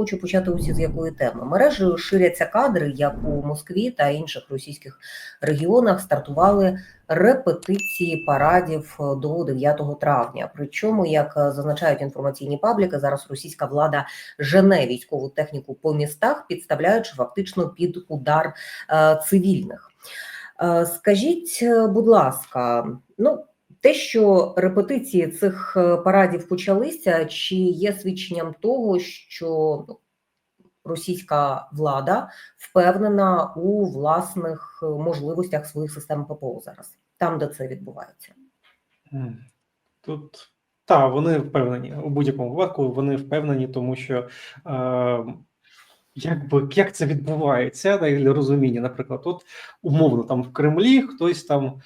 хочу почати усі з якої теми. Мережею ширяться кадри, як у Москві та інших російських регіонах стартували репетиції парадів до 9 травня. Причому, як зазначають інформаційні пабліки, зараз російська влада жене військову техніку по містах, підставляючи фактично під удар е, цивільних. Е, Скажіть, будь ласка, ну те, що репетиції цих е, парадів почалися, чи є свідченням того, що ну, російська влада впевнена у власних е, можливостях своїх систем ППО зараз, там, де це відбувається? Тут так, вони впевнені. У будь-якому випадку вони впевнені, тому що е, якби як це відбувається, для розуміння, наприклад, от умовно там в Кремлі хтось там.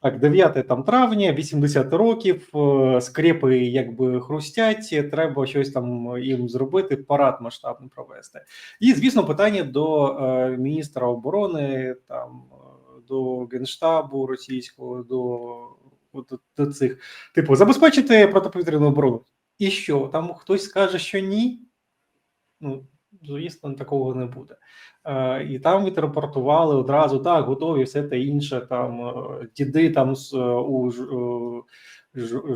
Так, 9 там травня, 80 років, е, скрепи якби хрустять, треба щось там їм зробити, парад масштабно провести. І, звісно, питання до е, міністра оборони, там е, до генштабу російського, до, от, до цих, типу, забезпечити протиповітряну оборону. І що? Там хтось скаже, що ні? Ну, звісно, такого не буде. Е, і там відрепортували одразу так, готові, все те інше. Там е, діди там з, е, у е,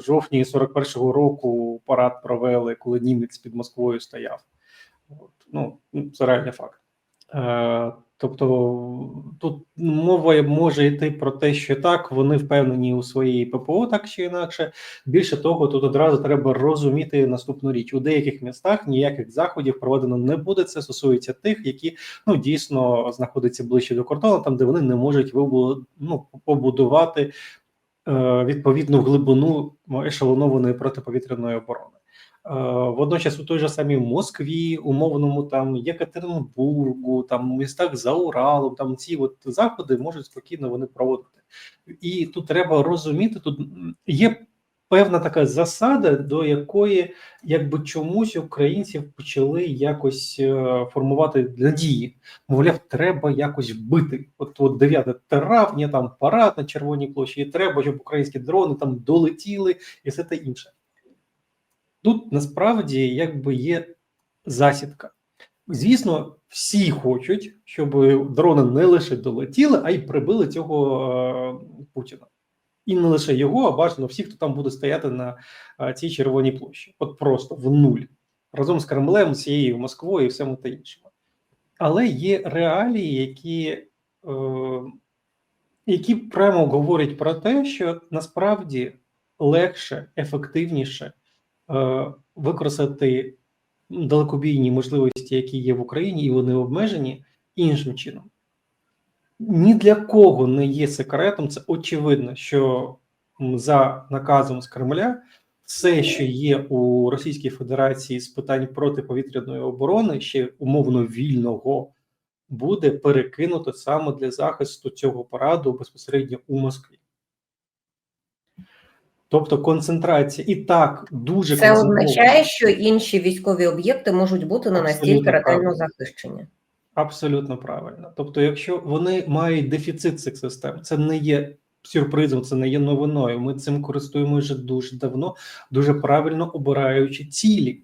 жовтні 41-го року парад провели, коли німець під Москвою стояв. От. Ну, це реальний факт. Е, тобто тут мова може йти про те, що так, вони впевнені у своїй ППО, так чи інакше. Більше того, тут одразу треба розуміти наступну річ: у деяких містах ніяких заходів проведено не буде. Це стосується тих, які ну дійсно знаходяться ближче до кордону, там де вони не можуть вибу- ну, побудувати е, відповідну глибину ешелонованої протиповітряної оборони. Е, Водночас у той же самій Москві, умовному там Єкатеринбургу, там містах за Уралом, там ці от заходи можуть спокійно вони проводити. І тут треба розуміти, тут є певна така засада, до якої якби чомусь українців почали якось е, формувати надії. Мовляв, треба якось бити. От, от 9 травня, там парад на Червоній площі, і треба, щоб українські дрони там долетіли і все те інше. Тут насправді якби є засідка. Звісно, всі хочуть, щоб дрони не лише долетіли, а й прибили цього е, Путіна. І не лише його, а бажано всіх, хто там буде стояти на е, цій червоній площі. От просто в нуль. Разом з Кремлем, з цією Москвою і всьому та іншому. Але є реалії, які, е, які прямо говорять про те, що насправді легше, ефективніше використати далекобійні можливості, які є в Україні, і вони обмежені іншим чином. Ні для кого не є секретом. Це очевидно, що за наказом з Кремля все, що є у Російській Федерації з питань протиповітряної оборони, ще умовно вільного, буде перекинуто саме для захисту цього параду безпосередньо у Москві. Тобто концентрація і так дуже Це означає, що інші військові об'єкти можуть бути не настільки ретельно захищені. Абсолютно правильно. Тобто, якщо вони мають дефіцит цих систем, це не є сюрпризом, це не є новиною. Ми цим користуємося вже дуже давно, дуже правильно обираючи цілі.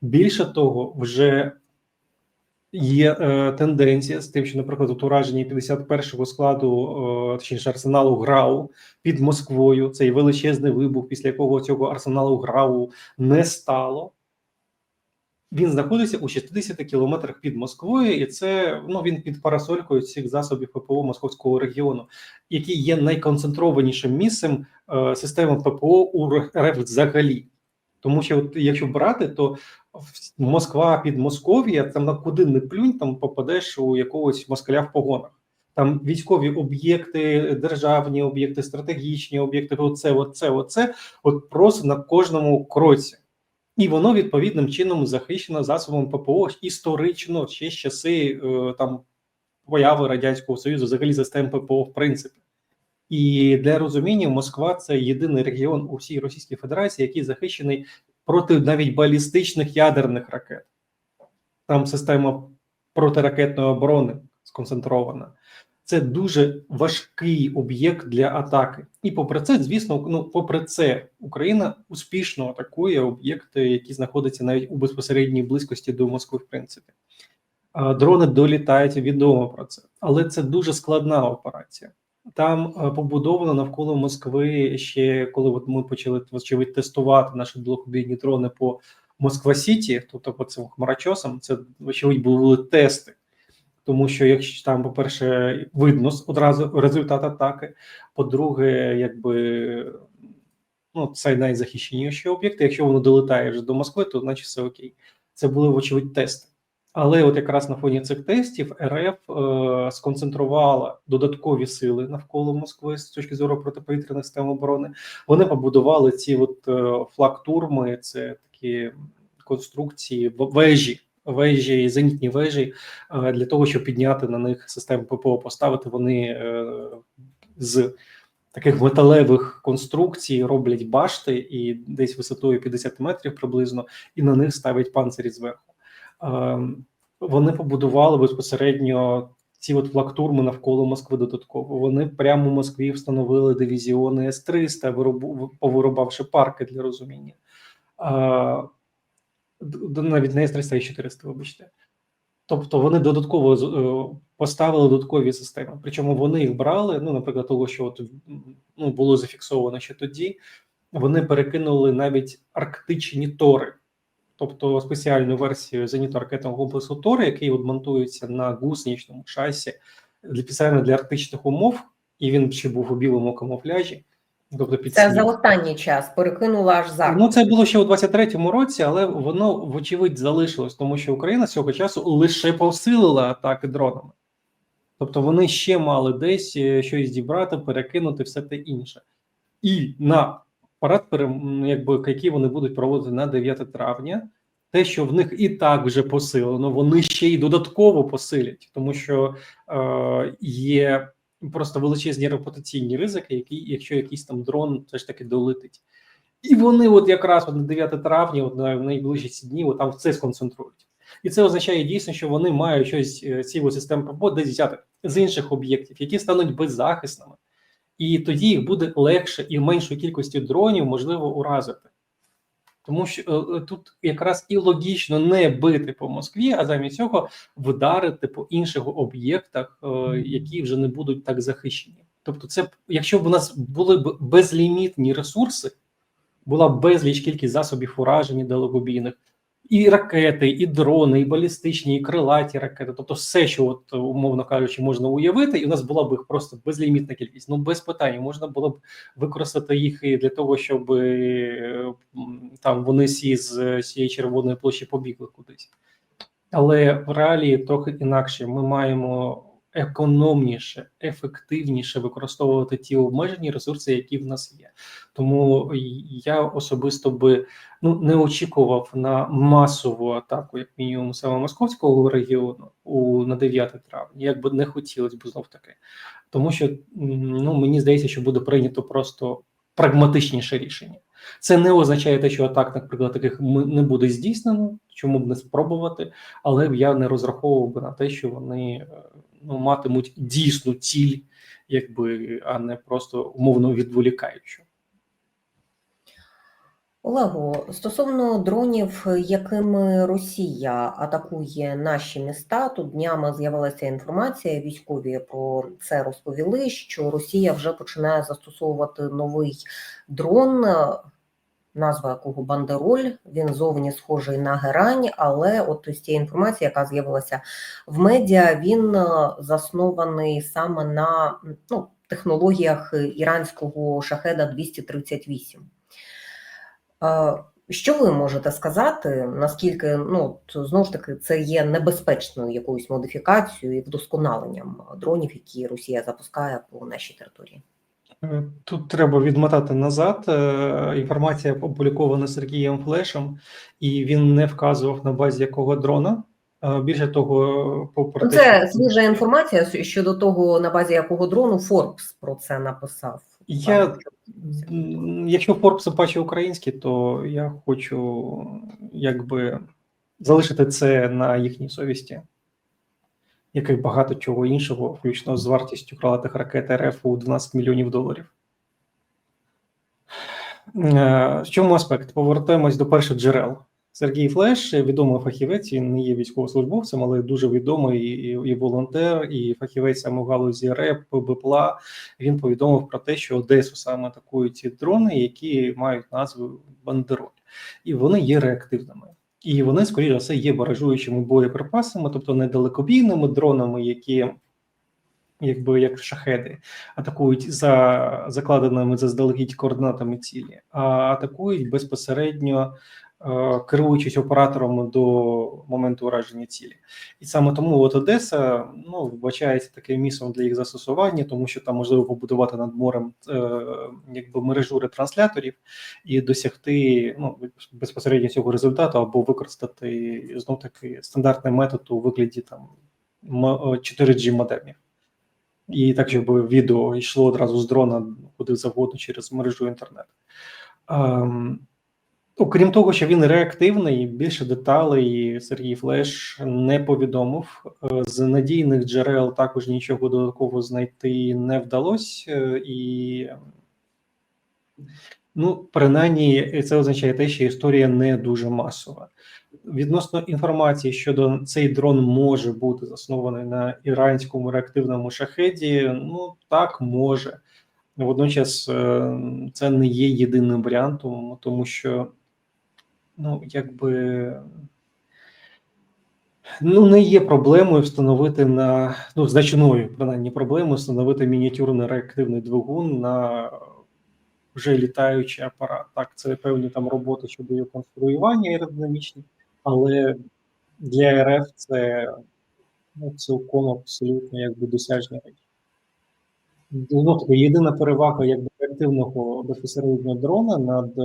Більше того, вже є е, тенденція з тим, що, наприклад, от ураження 51-го складу, е, точніше арсеналу ГРАУ під Москвою, цей величезний вибух, після якого цього арсеналу ГРАУ не стало. Він знаходиться у 60 кілометрах під Москвою, і це ну він під парасолькою цих засобів ППО Московського регіону, який є найконцентрованішим місцем е, системи ППО у РФ взагалі. Тому що, от, якщо брати, то Москва під Москов'я, там на куди не плюнь, там попадеш у якогось москаля в погонах. Там військові об'єкти, державні об'єкти, стратегічні об'єкти, оце, оце, оце, от просто на кожному кроці. І воно відповідним чином захищено засобами ППО історично ще з часи е, там появи радянського союзу, взагалі систем ППО, в принципі. І для розуміння, Москва це єдиний регіон у всій Російській Федерації, який захищений проти навіть балістичних ядерних ракет. Там система протиракетної оборони сконцентрована. Це дуже важкий об'єкт для атаки. І попри це, звісно, ну попри це, Україна успішно атакує об'єкти, які знаходяться навіть у безпосередній близькості до Москви, в принципі. Дрони долітають відомо про це, але це дуже складна операція. Там е, побудовано навколо Москви ще коли от ми почали вочевидь тестувати наші далекобійні дрони по Москва Сіті, тобто по цим хмарочосам, це вочевидь були тести. Тому що якщо там, по-перше, видно одразу результат атаки, по-друге, якби ну, це найзахищеніші об'єкти. Якщо воно долетає вже до Москви, то значить все окей. Це були, вочевидь, тести. Але от якраз на фоні цих тестів РФ е, сконцентрувала додаткові сили навколо Москви з точки зору протиповітряних систем оборони. Вони побудували ці от е, флаг-турми, це такі конструкції, вежі, вежі, зенітні вежі, е, для того, щоб підняти на них систему ППО, поставити вони е, з таких металевих конструкцій роблять башти і десь висотою 50 метрів приблизно, і на них ставлять панцирі зверху. Ем, Вони побудували безпосередньо ці от флактурми навколо Москви додатково. Вони прямо в Москві встановили дивізіони С-300, повирубавши парки для розуміння. Д- навіть не С-300, а С-400, вибачте. Тобто вони додатково е, поставили додаткові системи. Причому вони їх брали. Ну, наприклад, того, що от, ну, було зафіксовано ще тоді. Вони перекинули навіть арктичні тори, тобто спеціальну версію зенітно-ракетного комплексу Тори, який от монтується на гусеничному шасі для спеціально для арктичних умов, і він ще був у білому камуфляжі. Тобто під Це за останній час перекинула аж зараз. Ну, це було ще у 23-му році, але воно вочевидь залишилось, тому що Україна з цього часу лише посилила атаки дронами. Тобто вони ще мали десь е, щось зібрати, перекинути, все те інше. І на парад, якби, який вони будуть проводити на 9 травня, те, що в них і так вже посилено, вони ще й додатково посилять, тому що е, є просто величезні репутаційні ризики, які, якщо якийсь там дрон все ж таки долетить. І вони, от якраз от на 9 травня, от на найближчі ці дні, от там це сконцентрують. І це означає дійсно, що вони мають щось е, ці от системи ППО взяти з інших об'єктів, які стануть беззахисними. І тоді їх буде легше і меншою кількістю дронів можливо уразити. Тому що е, е, тут якраз і логічно не бити по Москві, а замість цього вдарити по інших об'єктах, е, які вже не будуть так захищені. Тобто, це якщо б у нас були б безлімітні ресурси, була б безліч кількість засобів ураження далекобійних, і ракети, і дрони, і балістичні, і крилаті ракети, тобто все, що от умовно кажучи, можна уявити, і у нас була б їх просто безлімітна кількість. Ну без питань можна було б використати їх і для того, щоб е, там вони всі з цієї червоної площі побігли кудись. Але в реалії трохи інакше. Ми маємо економніше, ефективніше використовувати ті обмежені ресурси, які в нас є. Тому я особисто би ну не очікував на масову атаку, як мінімум, саме московського регіону у на 9 травня. Як би не хотілося б знов таки, тому що ну мені здається, що буде прийнято просто прагматичніше рішення. Це не означає те, що атак, наприклад, таких не буде здійснено, чому б не спробувати, але я не розраховував би на те, що вони е, ну, матимуть дійсну ціль, якби, а не просто умовно відволікаючу. Олего, стосовно дронів, якими Росія атакує наші міста, тут днями з'явилася інформація. Військові про це розповіли, що Росія вже починає застосовувати новий дрон, назва якого бандероль. Він зовні схожий на герань, але от з тієї інформації, яка з'явилася в медіа, він е, заснований саме на ну, технологіях іранського шахеда 238. Що ви можете сказати, наскільки ну знову ж таки це є небезпечною якоюсь модифікацією і вдосконаленням дронів, які Росія запускає по нашій території? Е, Тут треба відмотати назад. Е, Інформація опублікована Сергієм Флешем, і він не вказував на базі якого дрона. Е, Більше того, попри Ну, це свіжа інформація щодо того, на базі якого дрону Форбс про це написав. Я Якщо Forbes бачить український, то я хочу якби залишити це на їхній совісті. як і багато чого іншого, включно з вартістю крилатих ракет РФ у 12 мільйонів доларів. Е, В чому аспект? Повертаємось до перших джерел. Сергій Флеш, відомий фахівець, він не є військовослужбовцем, але дуже відомий і, і волонтер, і фахівець саме в галузі РЕП, БПЛА. Він повідомив про те, що Одесу саме атакують ці дрони, які мають назву Бандероль, і вони є реактивними. І вони, скоріше за все, є баражуючими боєприпасами, тобто не далекобійними дронами, які якби як шахеди, атакують за закладеними заздалегідь координатами цілі, а атакують безпосередньо керуючись оператором до моменту ураження цілі. І саме тому от Одеса ну, вбачається таким місцем для їх застосування, тому що там можливо побудувати над морем е, якби мережу ретрансляторів і досягти ну, безпосередньо цього результату або використати знов таки стандартний метод у вигляді там 4G модемів. І так, щоб відео йшло одразу з дрона куди завгодно через мережу інтернет. Окрім того, що він реактивний, більше деталей Сергій Флеш не повідомив. Е, З надійних джерел також нічого додатково знайти не вдалося. Е, І ну, принаймні, це означає те, що історія не дуже масова. Відносно інформації щодо цей дрон може бути заснований на іранському реактивному шахеді. Ну так може. Водночас е, це не є єдиним варіантом, тому що ну, якби ну, не є проблемою встановити на ну, значною принаймні проблемою встановити мініатюрний реактивний двигун на вже літаючий апарат. Так, це певні там роботи щодо його конструювання аеродинамічні, але для РФ це ну, цілком абсолютно якби досяжні речі. Ну, тобто єдина перевага якби реактивного безпосередньо дрона над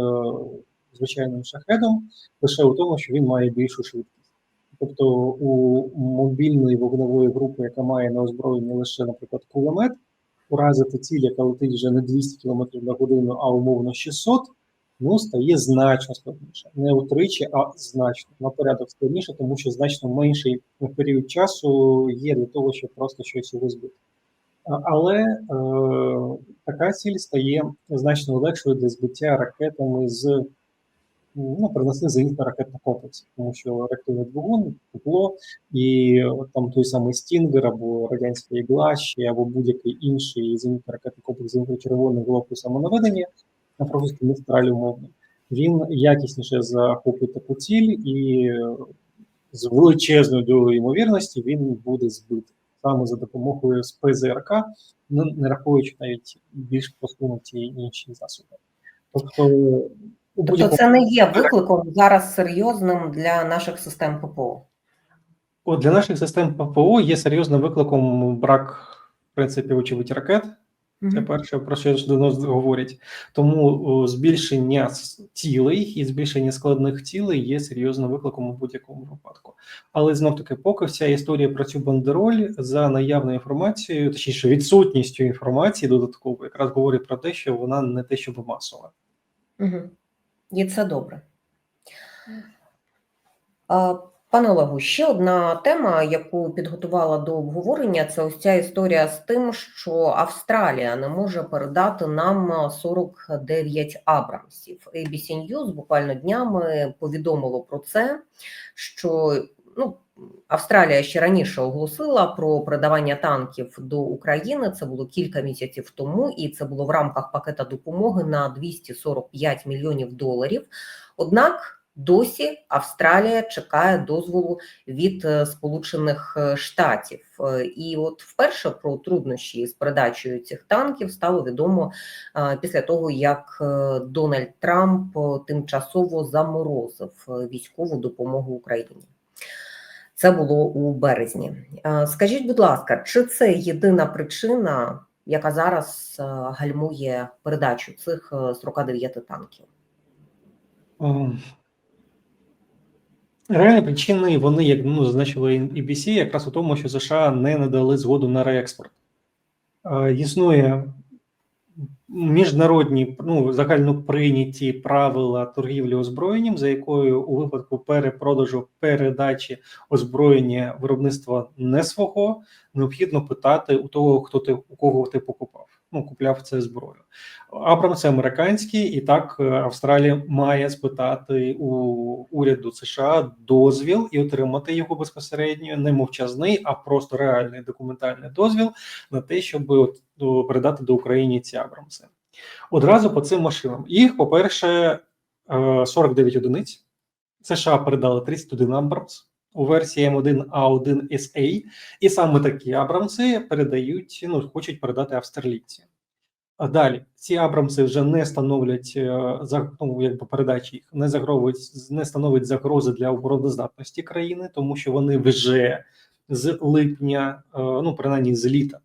звичайним шахедом лише у тому, що він має більшу швидкість. Тобто у мобільної вогневої групи, яка має на озброєнні лише, наприклад, кулемет, уразити ціль, яка летить вже не 200 км на годину, а умовно 600, ну стає значно складніше. Не утричі, а значно на порядок складніше, тому що значно менший період часу є для того, щоб просто щось розбити. А- Але е, така ціль стає значно легшою для збиття ракетами з ну, принесли зенітно ракетних комплексів, тому що реактивний двигун, тепло, і от там той самий Стінгер або радянська ігла, ще або будь-який інший зенітно ракетний комплекс зенітно-червоний блоку самонаведення на французькій містралі умовно, він якісніше захопить таку ціль і з величезною долею ймовірності він буде збитий саме за допомогою СПЗРК, ну, не рахуючи навіть більш просунуті інші засоби. Тобто, Тобто це не є викликом зараз серйозним для наших систем ППО. От для наших систем ППО є серйозним викликом брак, в принципі, очевидь, ракет. Це перше, про що ж до нас говорять. Тому о, збільшення цілей і збільшення складних цілей є серйозним викликом у будь-якому випадку. Але знов таки, поки вся історія про цю бандероль за наявною інформацією, точніше відсутністю інформації додатково, якраз говорить про те, що вона не те, щоб масова. Угу. І це добре. Пане Олегу, ще одна тема, яку підготувала до обговорення, це ось ця історія з тим, що Австралія не може передати нам 49 Абрамсів. ABC News буквально днями повідомило про це, що ну, Австралія ще раніше оголосила про передавання танків до України. Це було кілька місяців тому, і це було в рамках пакета допомоги на 245 мільйонів доларів. Однак досі Австралія чекає дозволу від е, Сполучених е, Штатів. Е, І от вперше про труднощі з передачею цих танків стало відомо після того, як Дональд Трамп тимчасово заморозив військову допомогу Україні. Це було у березні. Е, Скажіть, будь ласка, чи це єдина причина, яка зараз е, гальмує передачу цих е, 49 танків? Ем, Реальні причини вони, як ну, зазначили EBC, якраз у тому, що США не надали згоду на реекспорт. Е, Існує міжнародні ну, загально прийняті правила торгівлі озброєнням, за якою у випадку перепродажу передачі озброєння виробництва не свого, необхідно питати у того, хто ти у кого ти покупав. Ну, купляв це зброю. Абрам це американський, і так е, Австралія має спитати у уряду США дозвіл і отримати його безпосередньо не мовчазний, а просто реальний документальний дозвіл на те, щоб от, передати до України ці Абрамси. Одразу по цим машинам. Їх, по-перше, е, 49 одиниць. США передали 31 Абрамс у версії М1А1 SA, і саме такі Абрамси передають, ну, хочуть передати австралійці. Далі ці Абрамси вже не становлять е, ну, якби передачі їх не загровують, не становить загрози для обороноздатності країни, тому що вони вже з липня, е, ну принаймні з літа,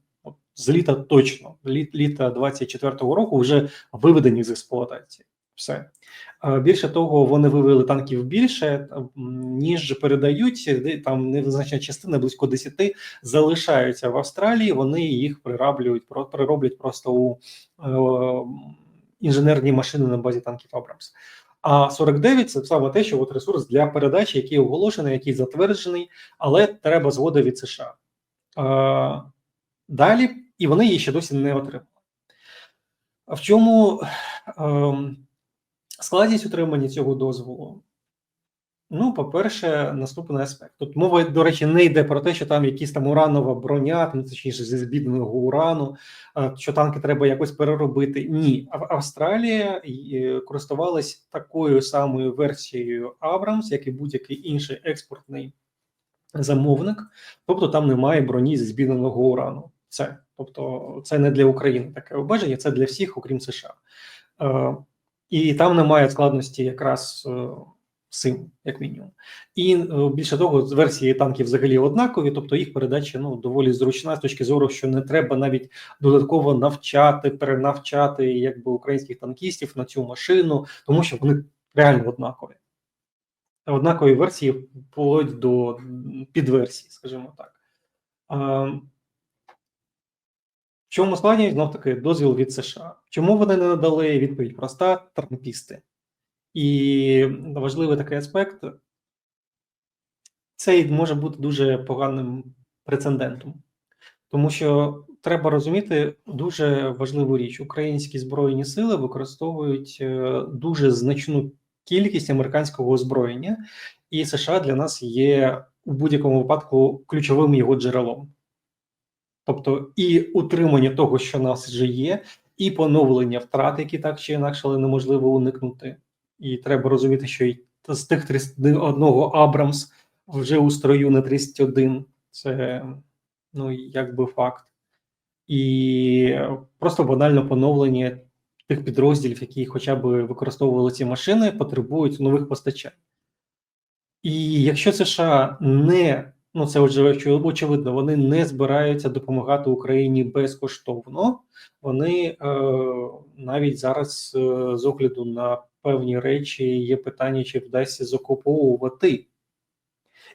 з літа точно літ, літа 24-го року вже виведені з експлуатації. Все більше того, вони вивели танків більше ніж передають. Там невизначена частина близько 10 залишаються в Австралії. Вони їх прираблюють, перероблять просто у е, інженерні машини на базі танків Абрамс. А 49 – це саме те, що от ресурс для передачі, який оголошений, який затверджений, але треба згода від США. Далі, і вони її ще досі не отримали. В чому ем, складність отримання цього дозволу? Ну, по-перше, наступний аспект. Тут мова, до речі, не йде про те, що там якісь там уранова броня, ну, точніше, зі збідного урану, е, що танки треба якось переробити. Ні, Австралія е, користувалась такою самою версією Абрамс, як і будь-який інший експортний замовник. Тобто там немає броні зі збідного урану. Це тобто, це не для України таке обмеження, це для всіх, окрім США. Е, і там немає складності якраз е, з цим, як мінімум. І е, більше того, версії танків взагалі однакові, тобто їх передача ну доволі зручна з точки зору, що не треба навіть додатково навчати, перенавчати якби українських танкістів на цю машину, тому що вони реально однакові. Однакові версії вплоть до м, підверсій, скажімо так. Чому складність? Знов таки дозвіл від США. Чому вони не надали відповідь проста трампісти? І важливий такий аспект це може бути дуже поганим прецедентом, тому що треба розуміти дуже важливу річ: українські збройні сили використовують е, дуже значну кількість американського озброєння, і США для нас є у будь-якому випадку ключовим його джерелом. Тобто і утримання того, що нас вже є, і поновлення втрат, які так чи інакше але неможливо уникнути. І треба розуміти, що з тих 31 Абрамс вже у строю на 31. Це ну якби факт. І просто банально поновлення тих підрозділів, які хоча б використовували ці машини, потребують нових постачань. І якщо США не ну це очевидно, вони не збираються допомагати Україні безкоштовно. Вони е, навіть зараз е, з огляду на певні речі є питання, чи вдасться закуповувати.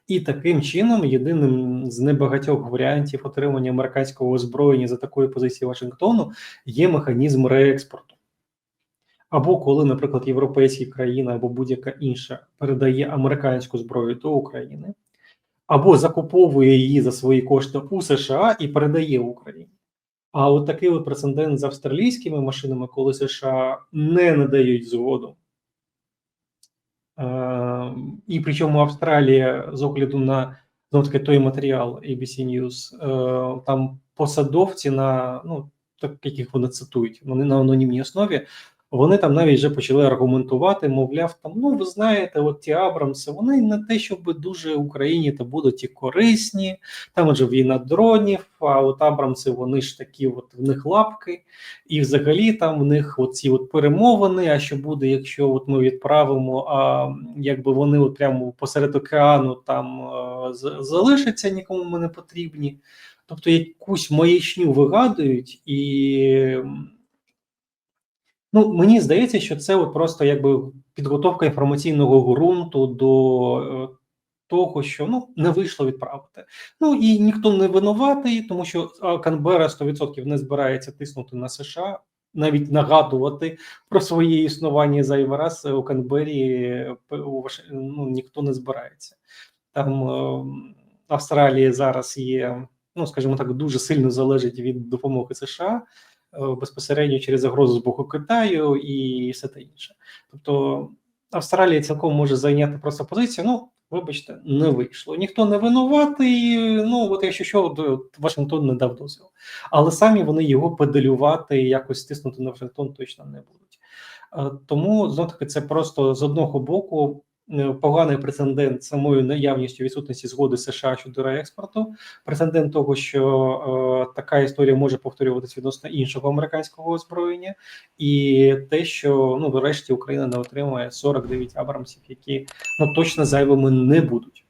І таким чином, єдиним з небагатьох варіантів отримання американського озброєння за такої позиції Вашингтону є механізм реекспорту. Або коли, наприклад, європейські країни або будь-яка інша передає американську зброю до України, або закуповує її за свої кошти у США і передає Україні. А от такий от прецедент з австралійськими машинами, коли США не надають згоду. Е, і причому Австралія з огляду на знову таки той матеріал ABC News, е, там посадовці на ну так яких вони цитують, вони на анонімній основі. Вони там навіть вже почали аргументувати, мовляв, там ну ви знаєте, от ті Абрамси, вони не те, щоб дуже Україні та будуть і корисні. Там вже війна дронів, а от Абрамси, вони ж такі, от в них лапки, і взагалі там в них оці от перемовини. А що буде, якщо от ми відправимо, а якби вони от прямо посеред океану там залишаться, нікому ми не потрібні. Тобто якусь маячню вигадують і. Ну, мені здається, що це от просто якби підготовка інформаційного ґрунту до е, того, що ну не вийшло відправити. Ну і ніхто не винуватий, тому що Канбера 100% не збирається тиснути на США. навіть нагадувати про своє існування зайвий раз у Канбері е, у Ваш- ну, ніхто не збирається. Там е, Австралія зараз є, ну скажімо так, дуже сильно залежить від допомоги США е, безпосередньо через загрозу з боку Китаю і все те інше. Тобто Австралія цілком може зайняти просто позицію. Ну, вибачте, не вийшло. Ніхто не винуватий. Ну от якщо що, то Вашингтон не дав дозвіл. Але самі вони його педалювати якось стиснути на Вашингтон точно не будуть. Е, Тому знов таки це просто з одного боку. Е, Поганий прецедент самою наявністю відсутності згоди США щодо реекспорту, прецедент того, що е, така історія може повторюватися відносно іншого американського озброєння, і те, що ну врешті Україна не отримує 49 абрамсів, які ну точно зайвими не будуть.